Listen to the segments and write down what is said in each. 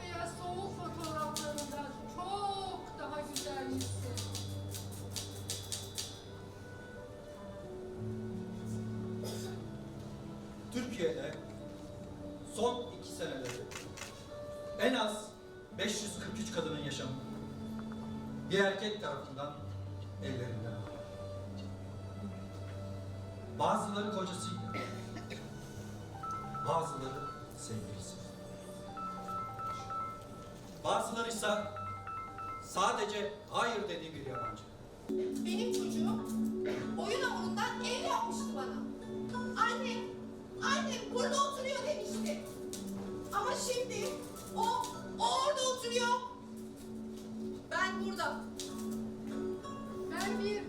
siyah soğuk fotoğraflarından çok daha güzel. Türkiye'de son iki senede en az 543 kadının yaşamı bir erkek tarafından ellerinden. Bazıları kocasıyla, bazıları sevgilisiyle. Bazıları ise sadece hayır dediği bir yabancı. Benim çocuğum oyun hamurundan ev yapmıştı bana. Annem, annem burada oturuyor demişti. Ama şimdi o, o orada oturuyor. Ben burada. Ben bir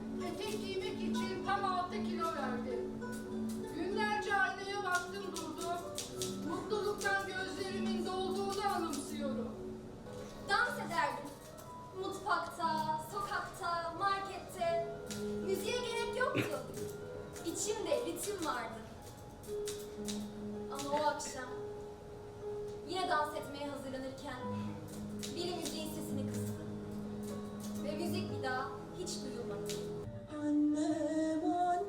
yine dans etmeye hazırlanırken biri müziğin sesini kıstı. Ve müzik bir daha hiç duyulmadı. Annem annem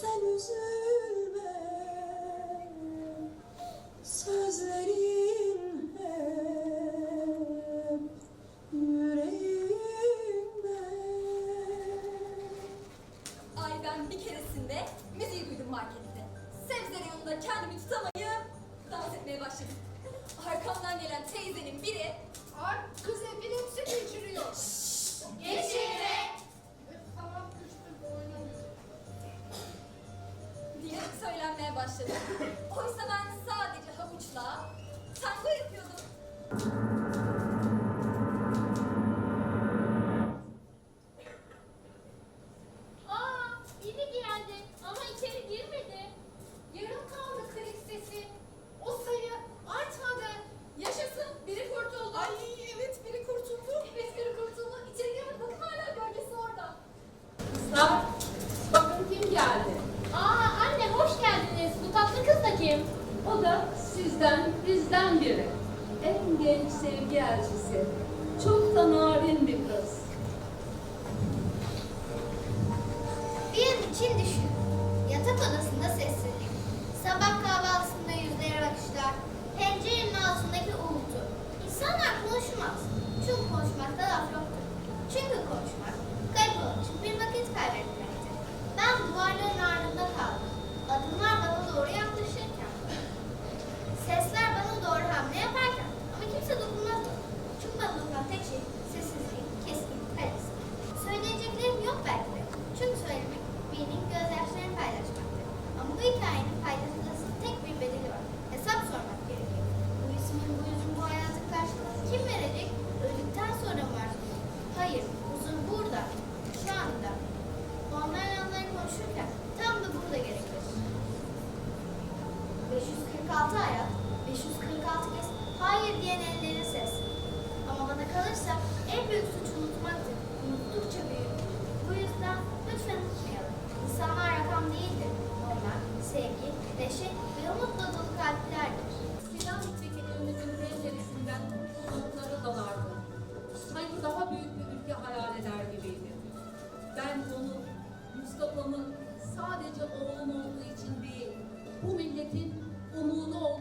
sen üzülme Sözlerin biri geldi ama içeri girmedi. Yarım kaldı klik sesi. O sayı artmadı. Yaşasın biri kurtuldu. Ay evet biri kurtuldu. Evet biri kurtuldu. İçeri girmedi bakın hala gölgesi orada. Kızlar, bakın kim geldi. Aa, anne hoş geldiniz. Bu tatlı kız da kim? O da sizden, bizden biri. En genç sevgi elçisi. Çok da narin bir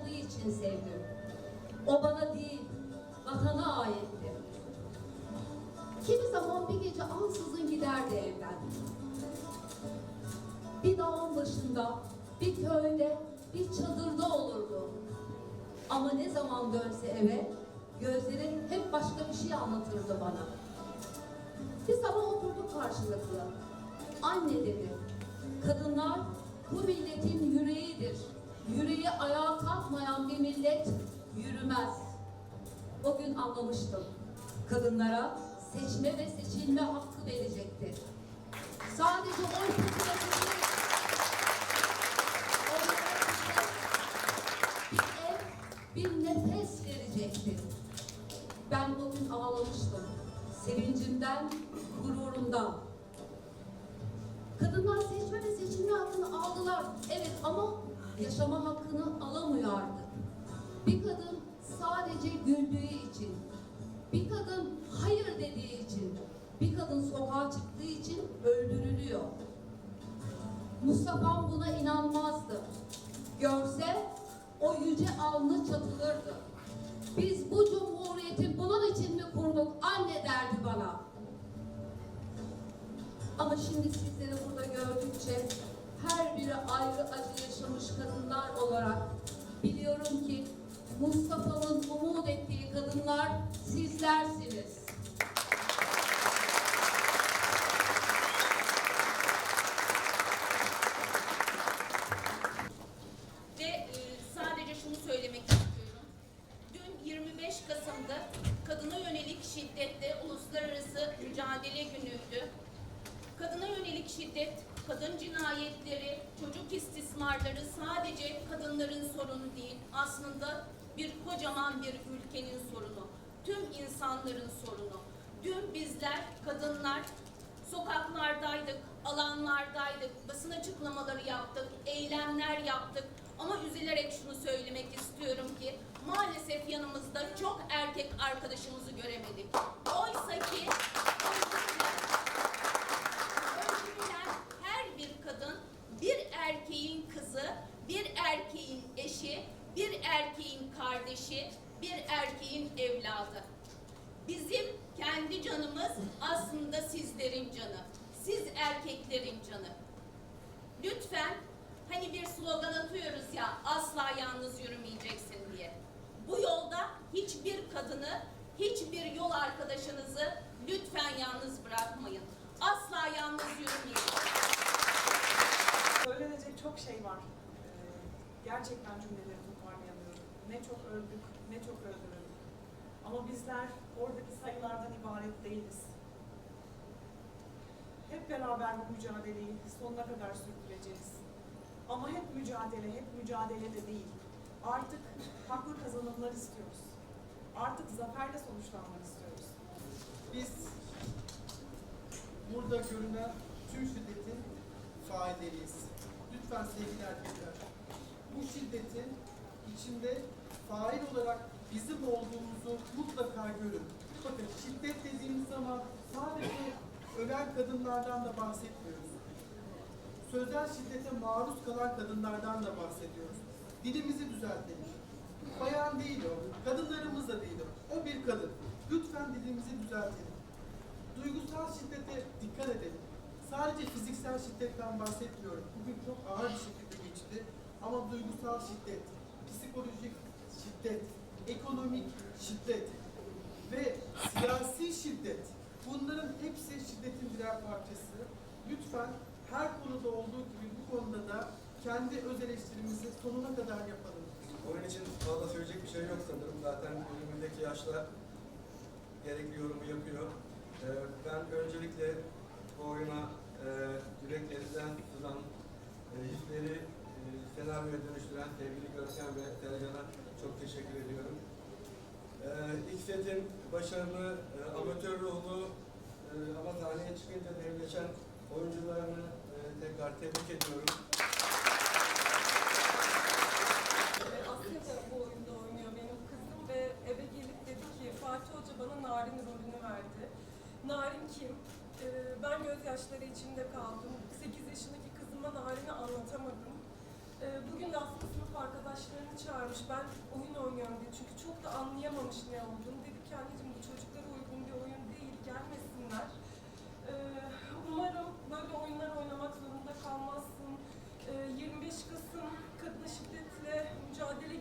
olduğu için sevdim. O bana değil, vatana aitti. Kimi zaman bir gece ansızın giderdi evden. Bir dağın başında, bir köyde, bir çadırda olurdu. Ama ne zaman dönse eve, gözleri hep başka bir şey anlatırdı bana. Bir sabah oturduk karşılıklı. Anne dedi, kadınlar bu milletin yüreğidir. Yüreği ayağa kalkmayan bir millet yürümez. O gün anlamıştım. Kadınlara seçme ve seçilme hakkı verecekti. Sadece oy yaşama hakkını alamıyor. Bir kadın sadece güldüğü için, bir kadın hayır dediği için, bir kadın sokağa çıktığı için öldürülüyor. Mustafa'm buna inanmazdı. Görse o yüce alnı çatılırdı. Biz bu cumhuriyeti bunun için mi kurduk anne derdi bana. Ama şimdi sizleri burada gördükçe her biri ayrı acı yaşamış kadınlar olarak biliyorum ki Mustafa'nın umut ettiği kadınlar sizlersiniz. Ve e, sadece şunu söylemek istiyorum. Dün 25 Kasım'da kadına yönelik şiddette uluslararası mücadele günüydü. Kadına yönelik şiddet, kadın cinayetleri, çocuk istismarları sadece kadınların sorunu değil. Aslında bir kocaman bir ülkenin sorunu. Tüm insanların sorunu. Dün bizler kadınlar sokaklardaydık, alanlardaydık, basın açıklamaları yaptık, eylemler yaptık. Ama üzülerek şunu söylemek istiyorum ki maalesef yanımızda çok erkek arkadaşımızı göremedik. Oysa ki öldürülen her bir kadın bir erkeğin kızı, bir erkeğin eşi, bir erkeğin kardeşi, bir erkeğin evladı. Bizim kendi canımız aslında sizlerin canı. Siz erkeklerin canı. Lütfen hani bir slogan atıyoruz ya asla yalnız yürümeyeceksin diye. Bu yolda hiçbir kadını, hiçbir yol arkadaşınızı lütfen yalnız bırakmayın. Asla yalnız yürümeyin. Söylenecek çok şey var. Gerçekten cümleleri toparlayamıyorum. Ne çok öldük, ne çok öldürüldük. Ama bizler oradaki sayılardan ibaret değiliz. Hep beraber bu mücadeleyi sonuna kadar sürdüreceğiz. Ama hep mücadele, hep mücadele de değil. Artık haklı kazanımlar istiyoruz. Artık zaferle sonuçlanmak istiyoruz. Biz burada görünen tüm şiddetin failleriyiz. Lütfen sevgili erkekler, bu şiddetin içinde fail olarak bizim olduğumuzu mutlaka görün. Bakın şiddet dediğimiz zaman sadece ölen kadınlardan da bahsetmiyoruz. Sözel şiddete maruz kalan kadınlardan da bahsediyoruz. Dilimizi düzeltelim. Bayan değil o, kadınlarımız da değil o. O bir kadın. Lütfen dilimizi düzeltelim. Duygusal şiddete dikkat edelim. Sadece fiziksel şiddetten bahsetmiyorum. Bugün çok ağır bir geçti. Ama duygusal şiddet, psikolojik şiddet, ekonomik şiddet ve siyasi şiddet. Bunların hepsi şiddetin birer parçası. Lütfen her konuda olduğu gibi bu konuda da kendi öz eleştirimizi sonuna kadar yapalım. Oyun için fazla söyleyecek bir şey yok sanırım. Zaten önümüzdeki yaşlar gerekli yorumu yapıyor. Ee, ben öncelikle bu oyuna e, yüreklerinden tutulan, e, hisleri senaryoya dönüştüren sevgili Görkem ve Telecan'a çok teşekkür ediyorum. Ee, ilk setin başarılı, e, amatör ruhlu e, ama sahneye çıkınca devleşen oyuncularını e, tekrar tebrik ediyorum. kalmış. Ben oyun oynuyorum dedi. Çünkü çok da anlayamamış ne olduğunu. Dedi ki anneciğim bu çocuklara uygun bir oyun değil. Gelmesinler. Ee, umarım böyle oyunlar oynamak zorunda kalmazsın. Ee, 25 Kasım kadın şiddetle mücadele